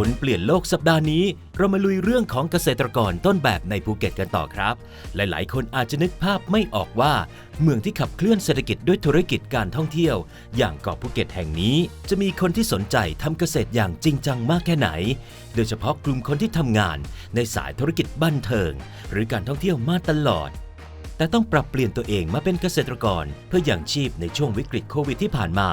คุณเปลี่ยนโลกสัปดาห์นี้ เรามาลุยเรื่องของเกษตรกรต้นแบบในภูเก็ตกันต่อครับ หลายๆ คนอาจจะนึกภาพไม่ออกว่า เมืองที่ขับเคลื่อนเศรษฐกิจด้วยธุรกิจการท่องเที่ยว อย่างเกาะภูเก็ตแห่งนี้ จะมีคนที่สนใจทำเกษตรอย่างจริงจังมากแค่ไหน โดยเฉพาะกลุ่มคนที่ทำงาน ในสายธุรกิจบันเทิง หรือการท่องเที่ยวมาตลอดแต่ต้องปรับเปลี่ยนตัวเองมาเป็นเกษตรกร เพื่ออย่างชีพในช่วงวิกฤตโควิดที่ผ่านมา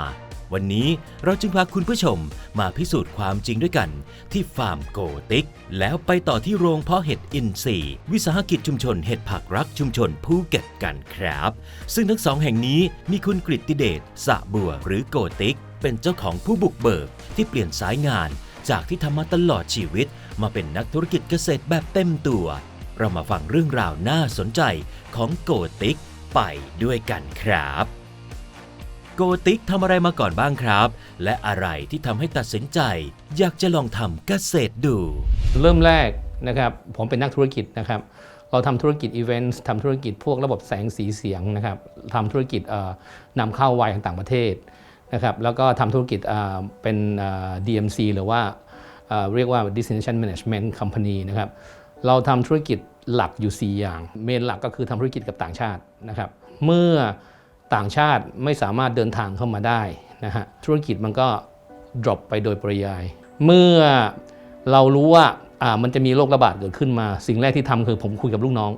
วันนี้เราจึงพาคุณผู้ชมมาพิสูจน์ความจริงด้วยกัน ที่ฟาร์มโกติก แล้วไปต่อที่โรงเพาะเห็ดอินทรีย์วิสาหกิจชุมชนเห็ดผักรักชุมชนภูเก็ตกันครับ ซึ่งทั้งสองแห่งนี้มีคุณกฤติเดชสะบัวหรือโกติก เป็นเจ้าของผู้บุกเบิกที่เปลี่ยนสายงาน จากที่ทำมาตลอดชีวิต มาเป็นนักธุรกิจเกษตรแบบเต็มตัว เรามาฟังเรื่องราวน่าสนใจของโกติกไปด้วยกันครับ โกติกทำอะไรมาก่อนบ้างครับ และอะไรที่ทำให้ตัดสินใจ อยากจะลองทำเกษตรดู เริ่มแรกนะครับผมเป็นนักธุรกิจนะครับ เราทำธุรกิจอีเวนต์ทำธุรกิจพวกระบบแสงสีเสียงนะครับทำธุรกิจนำเข้าไวน์ต่างประเทศนะครับแล้วก็ทำธุรกิจเป็น DMC หรือว่าเอ่อเรียกว่า Destination Management Company นะครับเราทำธุรกิจหลักอยู่ 4 อย่าง เมนหลักก็คือทำธุรกิจกับต่างชาตินะครับ เมื่อ ต่างชาติไม่สามารถเดินทางเข้ามาได้นะฮะธุรกิจมันก็ drop ไปโดยปริยาย เมื่อเรารู้ว่าอ่ามันจะมีโรคระบาดเกิดขึ้นมา สิ่งแรกที่ทำคือผมคุยกับลูกน้อง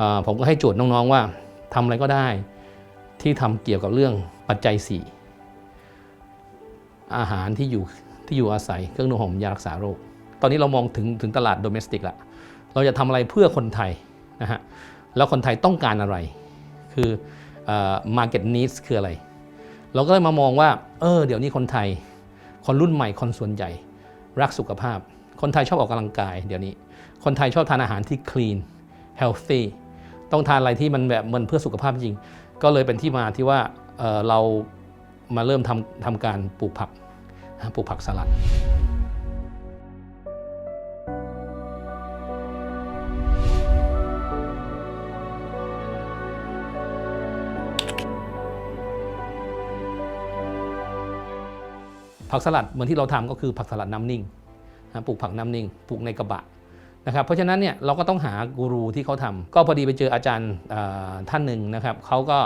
อาผมก็ให้โจทย์น้องๆว่าทำอะไรก็ได้ ที่ทำเกี่ยวกับเรื่องปัจจัย 4 อาหารที่อยู่ที่อยู่อาศัยเครื่องนุ่งห่มยารักษาโรค ตอนนี้เรามองถึงถึงตลาดโดเมสติกละเราจะทำอะไรเพื่อคนไทยนะฮะแล้วคนไทยต้องการอะไร คือ market needs คืออะไร เราก็เลยมามองว่า เออ เดี๋ยวนี้คนไทย คนรุ่นใหม่ คนส่วนใหญ่ รักสุขภาพ คนไทยชอบออกกำลังกาย เดี๋ยวนี้ คนไทยชอบทานอาหารที่ clean healthy ต้องทานอะไรที่มันแบบมันเพื่อสุขภาพจริง ก็เลยเป็นที่มาที่ว่าเออเรามาเริ่มทำทำการปลูกผักปลูกผักสลัด ผักสลัดเหมือนที่เราทำก็คือผักสลัดน้ำนิ่งนะปลูกผักน้ำนิ่งปลูกในกระบะนะครับเพราะฉะนั้นเนี่ยเราก็ต้องหากูรูที่เขาทำก็พอดีไปเจออาจารย์ท่านหนึ่งนะครับเขาก็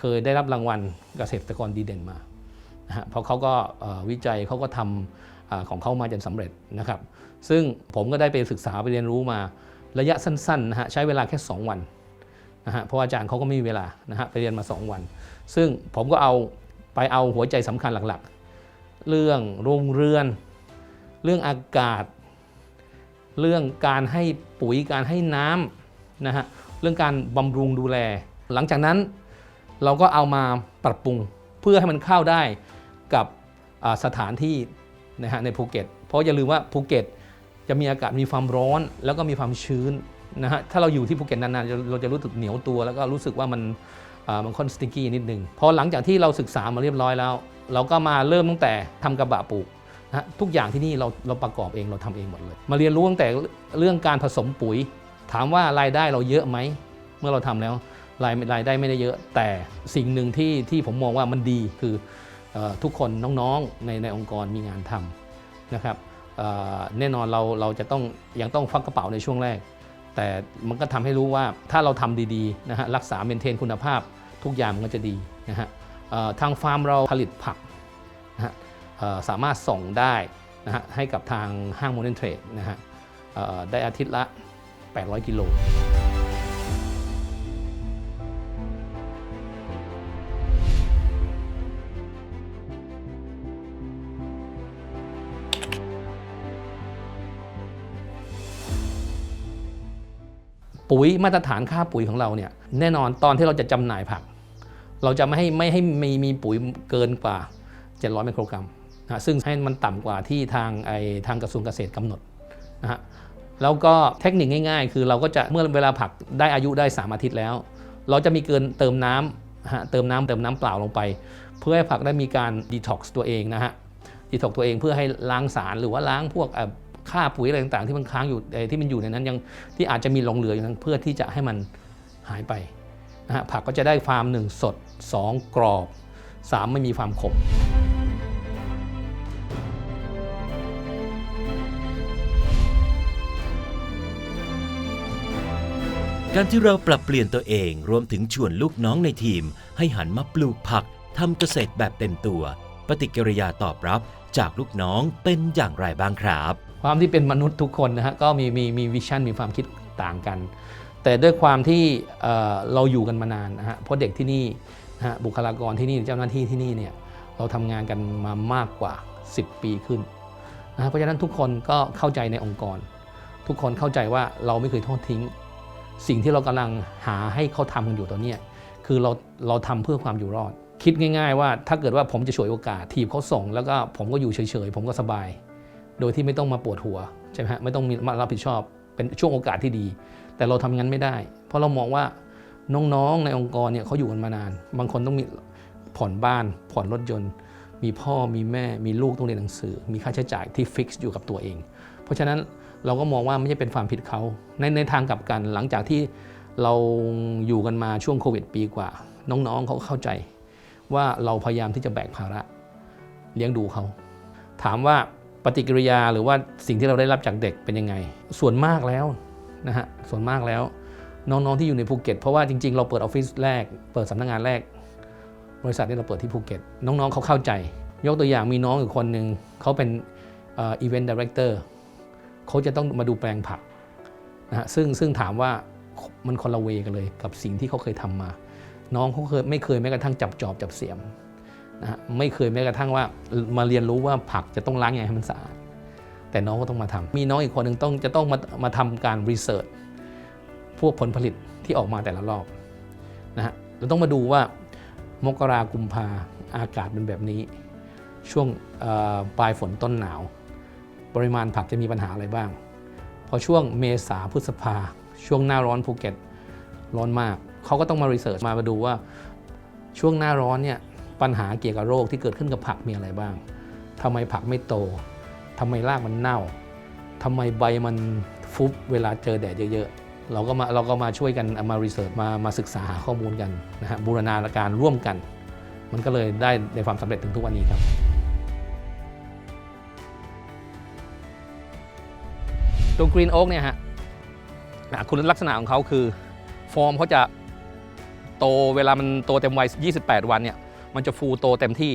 เคยได้รับรางวัลเกษตรกรดีเด่นมานะฮะเพราะเขาก็วิจัยเขาก็ทำอาของเขามาจนสำเร็จนะครับ ซึ่งผมก็ได้ไปศึกษาไปเรียนรู้มาระยะสั้นๆนะฮะใช้เวลาแค่ 2 วันนะฮะเพราะอาจารย์เขาก็ไม่มีเวลานะฮะไปเรียนมา 2 วัน ซึ่งผมก็เอาไปเอาหัวใจสำคัญหลัก เรื่องโรงเรือน เรื่องอากาศ เรื่องการให้ปุ๋ยการให้น้ำนะฮะเรื่องการบำรุงดูแล หลังจากนั้นเราก็เอามาปรับปรุงเพื่อให้มันเข้าได้กับสถานที่นะฮะในภูเก็ต เพราะอย่าลืมว่าภูเก็ตจะมีอากาศมีความร้อนแล้วก็มีความชื้นนะฮะถ้าเราอยู่ที่ภูเก็ตนานๆเราจะรู้สึกเหนียวตัว แล้วก็รู้สึกว่ามันมันค่อนสติกกี้นิดนึงพอหลังจากที่เราศึกษามาเรียบร้อยแล้ว เราก็มาเริ่มตั้งแต่ทำกระบะปลูกนะฮะทุกอย่างที่นี่เราเราประกอบเองเราทำเองหมดเลย มาเรียนรู้ตั้งแต่เรื่องการผสมปุ๋ย ถามว่ารายได้เราเยอะไหมเมื่อเราทำแล้วรายรายได้ไม่ได้เยอะ แต่สิ่งหนึ่งที่ที่ผมมองว่ามันดีคืออทุกคนน้องๆในในองค์กรมีงานทำนะครับแน่นอนเราเราจะต้องยังต้องฟักกระเป๋าในช่วงแรก แต่มันก็ทำให้รู้ว่าถ้าเราทำดีๆนะฮะรักษาเมนเทนคุณภาพทุกอย่างมันก็จะดีนะฮะ ทางฟาร์มเราผลิตผักนะฮะสามารถส่งได้นะฮะให้กับทางห้างโมเดิร์นเทรดนะฮะได้อาทิตย์ละ 800 กิโลปุ๋ยมาตรฐานค่าปุ๋ยของเราเนี่ยแน่นอนตอนที่เราจะจำหน่ายผัก เราจะไม่ให้ไม่ให้มีมีปุ๋ยเกินกว่า 700ไมโครกรัมนะซึ่งให้มันต่ำกว่าที่ทางไอทางกระทรวงเกษตรกำหนดนะฮะแล้วก็เทคนิคง่าย ๆ คือเราก็จะเมื่อเวลาผักได้อายุได้ 3 อาทิตย์แล้ว เราจะมีเกินเติมน้ำฮะเติมน้ำเติมน้ำเปล่าลงไป เพื่อให้ผักได้มีการดีท็อกซ์ตัวเองนะฮะดีท็อกซ์ตัวเองเพื่อให้ล้างสารหรือว่าล้างพวกอ่อค่าปุ๋ยอะไรต่างๆ ที่มันค้างอยู่ที่มันอยู่ในนั้นยังที่อาจจะมีหลงเหลืออยู่นั้นเพื่อที่จะให้มันหายไปนะฮะผักก็จะได้ฟาร์มหนึ่งสด 2 กรอบ 3 ไม่มีความขมการที่เราปรับเปลี่ยนตัวเองรวมถึงชวนลูกน้องในทีม ให้หันมาปลูกผักทำเกษตรแบบเต็มตัว ปฏิกิริยาตอบรับจากลูกน้องเป็นอย่างไรบ้างครับ ความที่เป็นมนุษย์ทุกคนนะฮะก็มีมีมีวิชั่นมีความคิดต่างกัน แต่ด้วยความที่เอ่อเราอยู่กันมานานนะฮะเพราะเด็กที่นี่นะ ฮะบุคลากรที่นี่เจ้าหน้าที่ที่นี่เนี่ยเราทำงานกันมามากกว่า 10 ปีขึ้นนะเพราะฉะนั้นทุกคนก็เข้าใจในองค์กร ทุกคนเข้าใจว่าเราไม่เคยทอดทิ้ง สิ่งที่เรากำลังหาให้เขาทำกันอยู่ตอนนี้คือเราเราทำเพื่อความอยู่รอด คิดง่าย ๆ ว่าถ้าเกิดว่าผมจะฉวยโอกาสทีบเขาส่ง แล้วก็ผมก็อยู่เฉยๆผมก็สบาย โดยที่ไม่ต้องมาปวดหัวใช่ไหมฮะไม่ต้องมีมารับผิดชอบเป็นช่วงโอกาสที่ดี แต่เราทำงั้นไม่ได้ เพราะเรามองว่า น้องๆในองค์กรเนี่ยเขาอยู่กันมานาน บางคนต้องมีผ่อนบ้าน ผ่อนรถยนต์ มีพ่อมีแม่มีลูกต้องเรียนหนังสือ มีค่าใช้จ่ายที่ฟิกซ์อยู่กับตัวเอง เพราะฉะนั้นเราก็มองว่าไม่ใช่เป็นความผิดเขาในในทางกลับกันหลังจากที่เราอยู่กันมาช่วงโควิดปีกว่า น้องๆเขาเข้าใจ ว่าเราพยายามที่จะแบกภาระเลี้ยงดูเขาถามว่าปฏิกิริยาหรือว่าสิ่งที่เราได้รับจากเด็กเป็นยังไง ส่วนมากแล้วนะฮะส่วนมากแล้ว น้องๆที่อยู่ในภูเก็ตเพราะว่าจริงๆ เราเปิดออฟฟิศแรก เปิดสำนักงานแรก บริษัทที่เราเปิดที่ภูเก็ตน้องๆเขาเข้าใจ ยกตัวอย่างมีน้องอีกคนหนึ่งเขาเป็นอีเวนต์ดีเรคเตอร์เขาจะต้องมาดูแปลงผักนะฮะซึ่งซึ่งถามว่ามันคนละเวกันเลยกับสิ่งที่เขาเคยทำมา น้องเขาเคยไม่เคยแม้กระทั่งจับจอบจับเสียมนะฮะไม่เคยแม้กระทั่งว่ามาเรียนรู้ว่าผักจะต้องล้างยังไงให้มันสะอาดแต่น้องก็ต้องมาทำมีน้องอีกคนหนึ่งต้องจะต้องมามาทำการรีเสิร์ช พวกผลผลิตที่ออกมาแต่ละรอบนะฮะเราต้องมาดูว่ามกรากุมภาอากาศเป็นแบบนี้ ช่วงปลายฝนต้นหนาว ปริมาณผักจะมีปัญหาอะไรบ้าง พอช่วงเมษาพฤษภาช่วงหน้าร้อนภูเก็ตร้อนมาก เขาก็ต้องมารีเสิร์ชมามาดูว่าช่วงหน้าร้อนเนี่ยปัญหาเกี่ยวกับโรคที่เกิดขึ้นกับผักมีอะไรบ้างทำไมผักไม่โตทำไมรากมันเน่าทำไมใบมันฟุบเวลาเจอแดดเยอะๆ เราก็มาเราก็มาช่วยกันเอามารีเสิร์ชมามาศึกษาหาข้อมูลกันนะฮะบูรณาการร่วมกัน มันก็เลยได้ในความสำเร็จถึงทุกวันนี้ครับตัวกรีนโอ๊กเนี่ยฮะอะคุณลักษณะของเขาคือฟอร์มเขาจะโตเวลามันโตเต็มวัย 28 วันเนี่ย มันจะฟูโตเต็มที่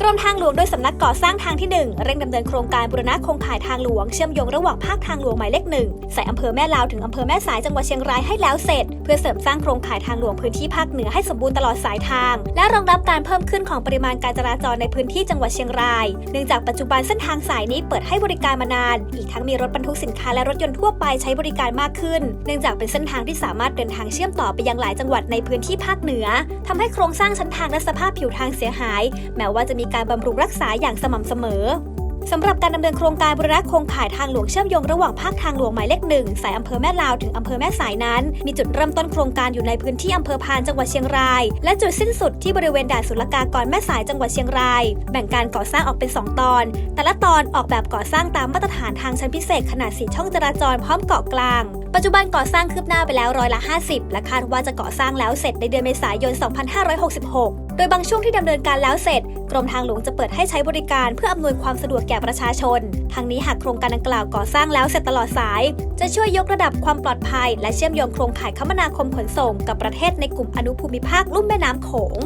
กรมทางหลวงโดยสำนักก่อสร้างทางที่ 1 เร่งดำเนินโครงการบูรณะโครงข่ายทางหลวงเชื่อมโยงระหว่างภาคทางหลวงหมายเลขหนึ่งสายอำเภอแม่ลาวถึงอำเภอแม่สายจังหวัดเชียงรายให้แล้วเสร็จ เพื่อเสริมสร้างโครงข่ายทางหลวงพื้นที่ภาคเหนือให้สมบูรณ์ตลอดสายทาง และรองรับการเพิ่มขึ้นของปริมาณการจราจรในพื้นที่จังหวัดเชียงราย เนื่องจากปัจจุบันเส้นทางสายนี้เปิดให้บริการมานาน อีกทั้งมีรถบรรทุกสินค้าและรถยนต์ทั่วไปใช้บริการมากขึ้น เนื่องจากเป็นเส้นทางที่สามารถเดินทางเชื่อมต่อไปยังหลายจังหวัดในพื้นที่ภาคเหนือทำให้โครงสร้างชั้นทางและสภาพผิวทางเสียหาย แม้ว่าจะมีการบำรุงรักษาอย่างสม่ำเสมอสำหรับการดำเนินโครงการบูรณะโครงข่ายทางหลวงเชื่อมโยงระหว่างภาคทางหลวงหมายเลขหนึ่งสายอำเภอแม่ลาวถึงอำเภอแม่สายนั้น มีจุดเริ่มต้นโครงการอยู่ในพื้นที่อำเภอพานจังหวัดเชียงราย และจุดสิ้นสุดที่บริเวณด่านศุลกากรแม่สายจังหวัดเชียงราย แบ่งการก่อสร้างออกเป็น 2 ตอน แต่ละตอนออกแบบก่อสร้างตามมาตรฐานทางชั้นพิเศษขนาดสีช่องจราจรพร้อมเกาะกลางปัจจุบันก่อสร้างคืบหน้าไปแล้วร้อยละ 50 และคาดว่าจะก่อสร้างแล้วเสร็จในเดือนเมษายน 2566โดยบางช่วงที่ดำเนินการแล้วเสร็จ กรมทางหลวงจะเปิดให้ใช้บริการเพื่ออำนวยความสะดวกแก่ประชาชน ทางนี้หากโครงการดังกล่าวก่อสร้างแล้วเสร็จตลอดสาย จะช่วยยกระดับความปลอดภัย และเชื่อมโยงโครงข่ายคมนาคมขนส่ง กับประเทศในกลุ่มอนุภูมิภาคลุ่มแม่น้ำโขง